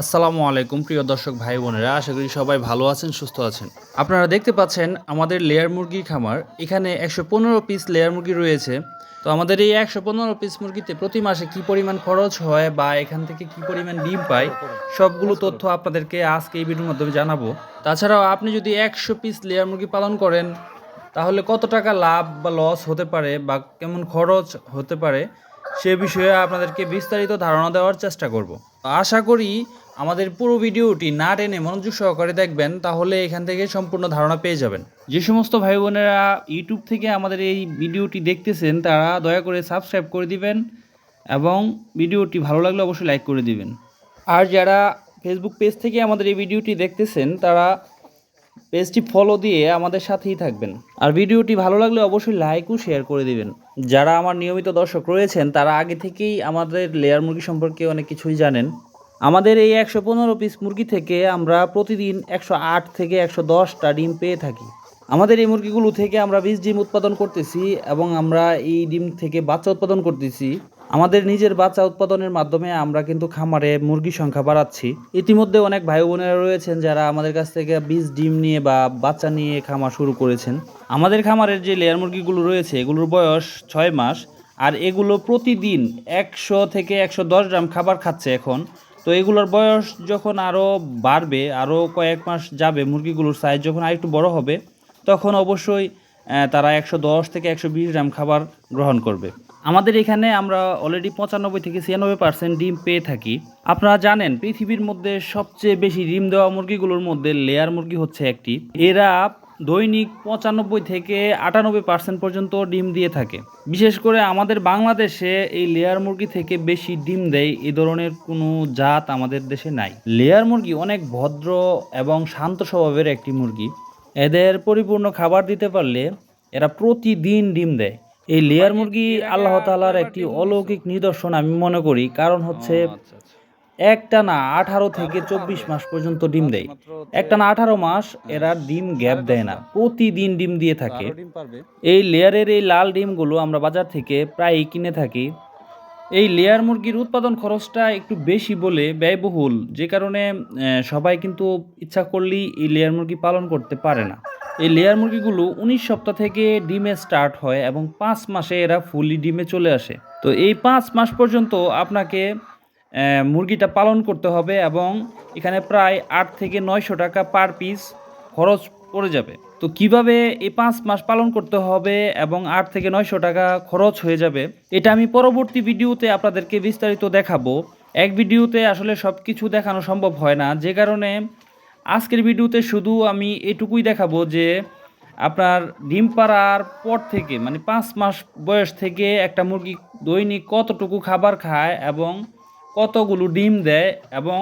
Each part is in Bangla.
আসসালামু আলাইকুম, প্রিয় দর্শক ভাই বোনেরা। আশা করি সবাই ভালো আছেন, সুস্থ আছেন। আপনারা দেখতে পাচ্ছেন আমাদের লেয়ার মুরগি খামার। এখানে একশো পনেরো পিস লেয়ার মুরগি রয়েছে। তো আমাদের এই একশো পনেরো পিস মুরগিতে প্রতি মাসে কি পরিমাণ খরচ হয় বা এখান থেকে কি পরিমাণ ডিম পায়, সবগুলো তথ্য আপনাদেরকে আজকে এই ভিডিওর মাধ্যমে জানাব। তাছাড়াও আপনি যদি একশো পিস লেয়ার মুরগি পালন করেন, তাহলে কত টাকা লাভ বা লস হতে পারে বা কেমন খরচ হতে পারে, সে বিষয়ে আপনাদেরকে বিস্তারিত ধারণা দেওয়ার চেষ্টা করব। আশা করি আমাদের পুরো ভিডিওটি না টেনে মনোযোগ সহকারে দেখবেন, তাহলে এখান থেকে সম্পূর্ণ ধারণা পেয়ে যাবেন। যে সমস্ত ভাই বোনেরা ইউটিউব থেকে আমাদের এই ভিডিওটি দেখতেছেন, তারা দয়া করে সাবস্ক্রাইব করে দিবেন এবং ভিডিওটি ভালো লাগলে অবশ্যই লাইক করে দিবেন। আর যারা ফেসবুক পেজ থেকে আমাদের এই ভিডিওটি দেখতেছেন, তারা পেজটি ফলো দিয়ে আমাদের সাথেই থাকবেন। আর ভিডিওটি ভালো লাগলে অবশ্যই লাইক ও শেয়ার করে দিবেন। যারা আমার নিয়মিত দর্শক রয়েছেন, তারা আগে থেকেই আমাদের লেয়ার মুরগি সম্পর্কে অনেক কিছুই জানেন। আমাদের এই একশো পনেরো পিস মুরগি থেকে আমরা প্রতিদিন একশো আট থেকে একশো দশটা ডিম পেয়ে থাকি। আমাদের এই মুরগিগুলো থেকে আমরা বীজ ডিম উৎপাদন করতেছি এবং আমরা এই ডিম থেকে বাচ্চা উৎপাদন করতেছি। আমাদের নিজের বাচ্চা উৎপাদনের মাধ্যমে আমরা কিন্তু খামারে মুরগির সংখ্যা বাড়াচ্ছি। ইতিমধ্যে অনেক ভাই বোনেরা রয়েছেন যারা আমাদের কাছ থেকে বীজ ডিম নিয়ে বা বাচ্চা নিয়ে খামার শুরু করেছেন। আমাদের খামারের যে লেয়ার মুরগিগুলো রয়েছে, এগুলোর বয়স ছয় মাস, আর এগুলো প্রতিদিন একশো থেকে একশো দশ গ্রাম খাবার খাচ্ছে এখন। তো এগুলোর বয়স যখন আরও বাড়বে আরও কয়েক মাস যাবে মুরগিগুলোর সাইজ যখন আরেকটু বড় হবে, তখন অবশ্যই তারা একশো দশ থেকে একশো বিশ গ্রাম খাবার গ্রহণ করবে। আমাদের এখানে আমরা অলরেডি পঁচানব্বই থেকে ছিয়ানব্বই পার্সেন্ট ডিম পেয়ে থাকি। আপনারা জানেন, পৃথিবীর মধ্যে সবচেয়ে বেশি ডিম দেওয়া মুরগিগুলোর মধ্যে লেয়ার মুরগি হচ্ছে একটি। এরা দৈনিক পঁচানব্বই থেকে আটানব্বই পার্সেন্ট পর্যন্ত ডিম দিয়ে থাকে। বিশেষ করে আমাদের বাংলাদেশে এই লেয়ার মুরগি থেকে বেশি ডিম দেয় এই ধরনের কোনো জাত আমাদের দেশে নাই। লেয়ার মুরগি অনেক ভদ্র এবং শান্ত স্বভাবের একটি মুরগি। এদের পরিপূর্ণ খাবার দিতে পারলে এরা প্রতিদিন ডিম দেয়। এই লেয়ার মুরগি আল্লাহ তালার একটি অলৌকিক নিদর্শন আমি মনে করি। কারণ হচ্ছে একটা না আঠারো থেকে চব্বিশ মাস পর্যন্ত ডিম দেয়। একটা না আঠারো মাস এরা ডিম গ্যাপ দেয় না। প্রতিদিন ডিম দিয়ে থাকে। এই লেয়ারের এই লাল ডিমগুলো আমরা বাজার থেকে প্রায়ই কিনে থাকি। এই লেয়ার মুরগির উৎপাদন খরচটা একটু বেশি বলে ব্যয়বহুল যে কারণে সবাই কিন্তু ইচ্ছা করলেই এই লেয়ার মুরগি পালন করতে পারে না। এই লেয়ার মুরগিগুলো উনিশ সপ্তাহ থেকে ডিমে স্টার্ট হয় এবং পাঁচ মাসে এরা ফুলি ডিমে চলে আসে। তো এই পাঁচ মাস পর্যন্ত আপনাকে মুরগিটা পালন করতে হবে এবং এখানে প্রায় আট থেকে নয়শো টাকা পার পিস খরচ পড়ে যাবে। তো কীভাবে এই পাঁচ মাস পালন করতে হবে এবং আট থেকে নয়শো টাকা খরচ হয়ে যাবে, এটা আমি পরবর্তী ভিডিওতে আপনাদেরকে বিস্তারিত দেখাবো। এক ভিডিওতে আসলে সব কিছু দেখানো সম্ভব হয় না, যে কারণে আজকের ভিডিওতে শুধু আমি এটুকুই দেখাবো যে আপনার ডিম পাড়ার পর থেকে মানে পাঁচ মাস বয়স থেকে একটা মুরগি দৈনিক কতটুকু খাবার খায় এবং কতগুলো ডিম দেয় এবং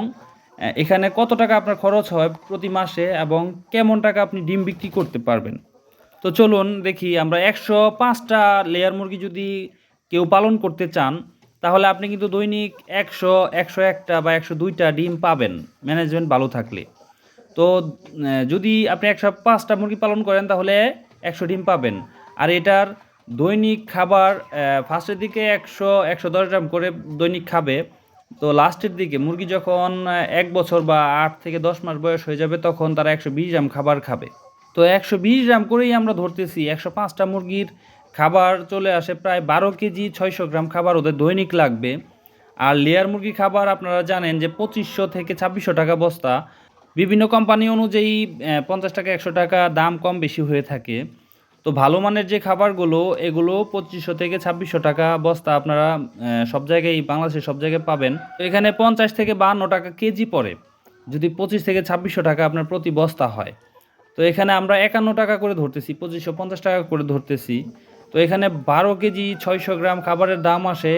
এখানে কত টাকা আপনার খরচ হয় প্রতি মাসে এবং কেমন টাকা আপনি ডিম বিক্রি করতে পারবেন? তো চলুন দেখি, আমরা একশো পাঁচটা লেয়ার মুরগি যদি কেউ পালন করতে চান, তাহলে আপনি কিন্তু দৈনিক একশো একশো একটা বা একশো দুইটা ডিম পাবেন। ম্যানেজমেন্ট ভালো থাকলে। তো যদি আপনি একশো পাঁচটা মুরগি পালন করেন, তাহলে একশো ডিম পাবেন। আর এটার দৈনিক খাবার ফার্স্টের দিকে একশো একশো দশ গ্রাম করে দৈনিক খাবে। তো লাস্টের দিকে, মুরগি যখন এক বছর বা আট থেকে দশ মাস বয়স হয়ে যাবে, তখন তারা একশো বিশ গ্রাম খাবার খাবে। তো একশো বিশ গ্রাম করেই আমরা ধরতেছি, একশো পাঁচটা মুরগির খাবার চলে আসে প্রায় বারো কেজি, ছয়শো গ্রাম খাবার ওদের দৈনিক লাগবে। আর লেয়ার মুরগি খাবার আপনারা জানেন যে পঁচিশশো থেকে ছাব্বিশশো টাকা বস্তা। বিভিন্ন কোম্পানি অনুযায়ী পঞ্চাশ টাকা, একশো টাকা দাম কম বেশি হয়ে থাকে। তো ভালো মানের যে খাবারগুলো, এগুলো পঁচিশশো থেকে ছাব্বিশশো টাকা বস্তা আপনারা সব জায়গায়, বাংলাদেশের সব জায়গায় পাবেন। তো এখানে পঞ্চাশ থেকে বাহান্ন টাকা কেজি পড়ে। যদি পঁচিশ থেকে ছাব্বিশশো টাকা আপনার প্রতি বস্তা হয়। তো এখানে আমরা একান্ন টাকা করে ধরতেছি, পঁচিশশো পঞ্চাশ টাকা করে ধরতেছি। তো এখানে বারো কেজি ছয়শো গ্রাম খাবারের দাম আসে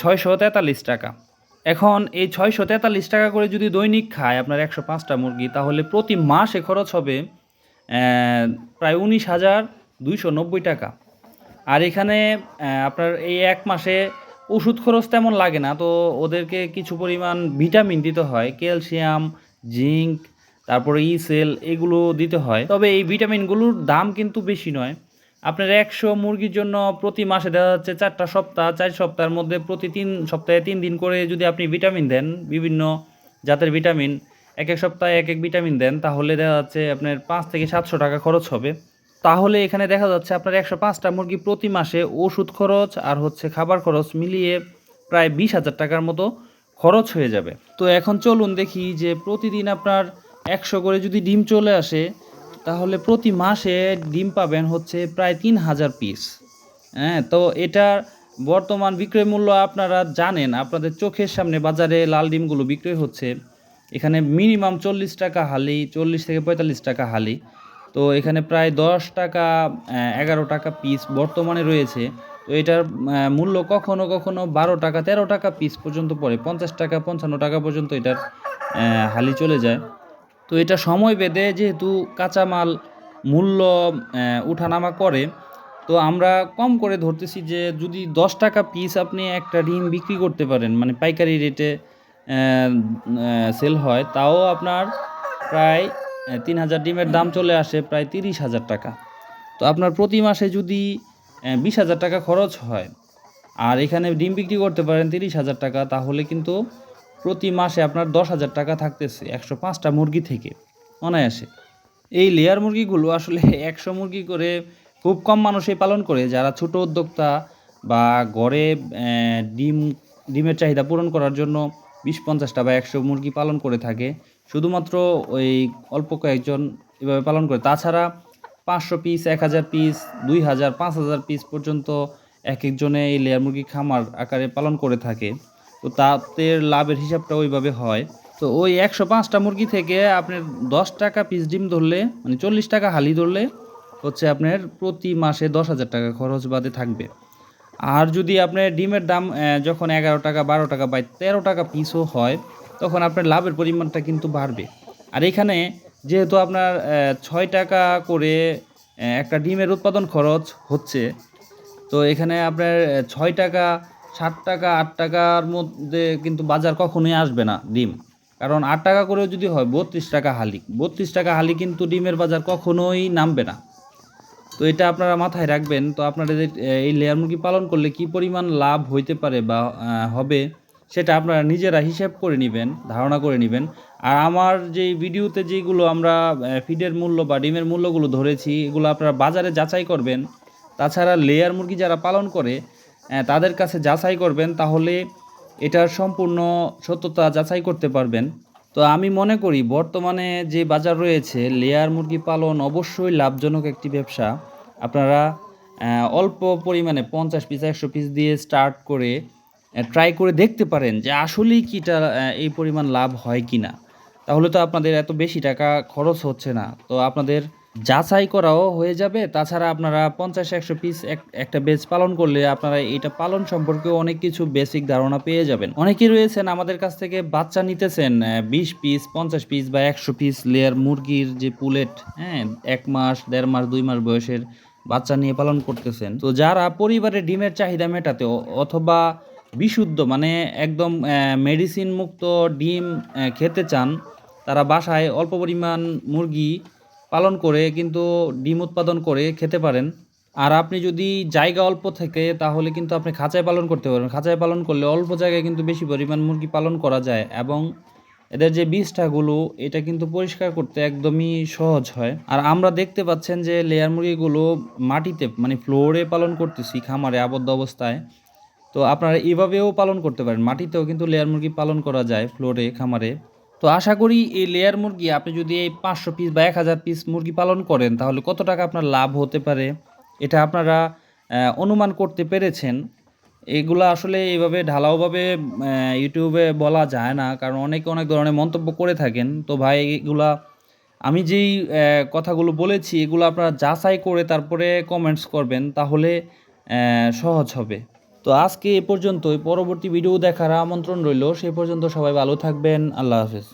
ছয়শো তেতাল্লিশ টাকা। এখন এই ছয়শো তেতাল্লিশ টাকা করে যদি দৈনিক খায় আপনার একশো পাঁচটা মুরগি, তাহলে প্রতি মাসে খরচ হবে প্রায় উনিশ হাজার দুইশো নব্বই টাকা। আর এখানে আপনার এই এক মাসে ওষুধ খরচ তেমন লাগে না, তো ওদেরকে কিছু পরিমাণ ভিটামিন দিতে হয়, ক্যালসিয়াম, জিঙ্ক, তারপরে ইসেল এগুলো দিতে হয়। তবে এই ভিটামিনগুলোর দাম কিন্তু বেশি নয়। আপনার একশো মুরগির জন্য প্রতি মাসে দেওয়া যাচ্ছে চারটা সপ্তাহ, চার সপ্তাহের মধ্যে প্রতি তিন সপ্তাহে তিন দিন করে যদি আপনি ভিটামিন দেন, বিভিন্ন জাতের ভিটামিন এক এক সপ্তাহে এক এক ভিটামিন দেন, তাহলে দেখা যাচ্ছে আপনার পাঁচ থেকে সাতশো টাকা খরচ হবে। তাহলে এখানে দেখা যাচ্ছে আপনার একশো পাঁচটা মুরগি প্রতি মাসে ওষুধ খরচ আর হচ্ছে খাবার খরচ মিলিয়ে প্রায় বিশ হাজার টাকার মতো খরচ হয়ে যাবে। তো এখন চলুন দেখি যে প্রতিদিন আপনার একশো করে যদি ডিম চলে আসে, তাহলে প্রতি মাসে ডিম পাবেন হচ্ছে প্রায় তিন হাজার পিস হ্যাঁ তো এটার বর্তমান বিক্রয় মূল্য আপনারা জানেন, আপনাদের চোখের সামনে বাজারে লাল ডিমগুলো বিক্রয় হচ্ছে। এখানে মিনিমাম চল্লিশ টাকা হালি, চল্লিশ থেকে পঁয়তাল্লিশ টাকা হালি। তো এখানে প্রায় দশ টাকা এগারো টাকা পিস বর্তমানে রয়েছে। তো এটার মূল্য কখনো কখনো বারো টাকা, তেরো টাকা পিস পর্যন্ত পড়ে। পঞ্চাশ টাকা, পঞ্চান্ন টাকা পর্যন্ত এটার হালি চলে যায়। তো এটা সময় বেঁধে যেহেতু কাঁচামাল মূল্য উঠানামা করে, তো আমরা কম করে ধরতেছি যে যদি দশ টাকা পিস আপনি একটা ডিম বিক্রি করতে পারেন মানে পাইকারি রেটে সেল হয় তাও আপনার প্রায় তিন হাজার ডিমের দাম চলে আসে প্রায় তিরিশ হাজার টাকা। তো আপনার প্রতি মাসে যদি বিশ হাজার টাকা খরচ হয় আর এখানে ডিম বিক্রি করতে পারেন তিরিশ হাজার টাকা তাহলে কিন্তু প্রতি মাসে আপনার দশ হাজার টাকা থাকতেছে একশো পাঁচটা মুরগি থেকে অনায়াসে। এই লেয়ার মুরগিগুলো আসলে একশো মুরগি করে খুব কম মানুষই পালন করে যারা ছোট উদ্যোক্তা বা আহ, ডিম ডিমের চাহিদা পূরণ করার জন্য বিশ পঞ্চাশটা বা একশো মুরগি পালন করে থাকে। শুধুমাত্র ওই অল্প কয়েকজন এভাবে পালন করে। তাছাড়া পাঁচশো পিস, এক হাজার পিস, দুই হাজার, পাঁচ হাজার পিস পর্যন্ত এক একজনে এই লেয়ার মুরগি খামার আকারে পালন করে থাকে। তো তাতে লাভের হিসাবটা ওইভাবে হয়। তো ওই একশো পাঁচটা মুরগি থেকে আপনার দশ টাকা পিস ডিম ধরলে মানে চল্লিশ টাকা হালি ধরলে, হচ্ছে আপনার প্রতি মাসে দশ হাজার টাকা খরচ বাদে থাকবে। আর যদি আপনার ডিমের দাম যখন এগারো টাকা, বারো টাকা বা তেরো টাকা পিসও হয়, তখন আপনার লাভের পরিমাণটা কিন্তু বাড়বে। আর এখানে যেহেতু আপনার ছয় টাকা করে একটা ডিমের উৎপাদন খরচ হচ্ছে, তো এখানে আপনার ছয় টাকা ষাট টাকা, আট টাকার মধ্যে কিন্তু বাজার কখনোই আসবে না ডিম। কারণ আট টাকা করেও যদি হয়, বত্রিশ টাকা হালি। বত্রিশ টাকা হালি কিন্তু ডিমের বাজার কখনোই নামবে না। তো এটা আপনারা মাথায় রাখবেন। তো আপনারা যে, এই লেয়ার মুরগি পালন করলে কি পরিমাণ লাভ হইতে পারে বা হবে সেটা আপনারা নিজেরা হিসাব করে নেবেন ধারণা করে নেবেন। আর আমার যে ভিডিওতে যেগুলো আমরা ফিডের মূল্য বা ডিমের মূল্যগুলো ধরেছি এগুলো আপনারা বাজারে যাচাই করবেন। তাছাড়া লেয়ার মুরগি যারা পালন করে তাদের কাছে যাচাই করবেন তাহলে এটার সম্পূর্ণ সত্যতা যাচাই করতে পারবেন। তো আমি মনে করি বর্তমানে যে বাজার রয়েছে, লেয়ার মুরগি পালন অবশ্যই লাভজনক একটি ব্যবসা। আপনারা অল্প পরিমাণে পঞ্চাশ পিস, একশো পিস দিয়ে স্টার্ট করে ট্রাই করে দেখতে পারেন যে আসলেই কিটা এই পরিমাণ লাভ হয় কি না তাহলে তো আপনাদের এত বেশি টাকা খরচ হচ্ছে না। তো আপনাদের যাচাই করাও হয়ে যাবে। তাছাড়া আপনারা পঞ্চাশ, একশো পিস একটা বেচ পালন করলে আপনারা এটা পালন সম্পর্কে অনেক কিছু বেসিক ধারণা পেয়ে যাবেন। অনেকেই রয়েছেন আমাদের কাছ থেকে বাচ্চা নিতেছেন বিশ পিস পঞ্চাশ পিস বা একশো পিস লেয়ার মুরগির যে পুলেট হ্যাঁ এক মাস, দেড় মাস, দুই মাস বয়সের বাচ্চা নিয়ে পালন করতেছেন। তো যারা পরিবারে ডিমের চাহিদা মেটাতে অথবা বিশুদ্ধ মানে একদম মেডিসিন মুক্ত ডিম খেতে চান, তারা বাসায় অল্প পরিমাণ মুরগি পালন করে, কিন্তু ডিম উৎপাদন করে খেতে পারেন। আর আপনি যদি জায়গা অল্প থাকে, তাহলে কিন্তু আপনি খাঁচায় পালন করতে পারেন খাঁচায় পালন করলে অল্প জায়গায় কিন্তু বেশি পরিমাণ মুরগি পালন করা যায় এবং এদের যে বীজটাগুলো, এটা কিন্তু পরিষ্কার করতে একদমই সহজ হয়। আর আমরা দেখতে পাচ্ছেন যে লেয়ার মুরগিগুলো মাটিতে মানে ফ্লোরে পালন করতেছি, খামারে আবদ্ধ অবস্থায়। তো আপনারা এভাবেও পালন করতে পারেন। মাটিতেও কিন্তু লেয়ার মুরগি পালন করা যায়, ফ্লোরে, খামারে। তো আশা করি এই লেয়ার মুরগি, আপনি যদি এই পাঁচশো পিস বা এক হাজার পিস মুরগি পালন করেন, তাহলে কত টাকা আপনার লাভ হতে পারে? এটা আপনারা অনুমান করতে পেরেছেন। এগুলা আসলে এইভাবে ঢালাওভাবে ইউটিউবে বলা যায় না, কারণ অনেকে অনেক ধরনের মন্তব্য করে থাকেন। তো ভাই, এগুলা আমি যেই কথাগুলো বলেছি, এগুলো আপনারা যাচাই করে তারপরে কমেন্টস করবেন, তাহলে সহজ হবে। তো আজকে এ পর্যন্তই। পরবর্তী ভিডিও দেখার আমন্ত্রণ রইল। সে পর্যন্ত সবাই ভালো থাকবেন। আল্লাহ হাফেজ।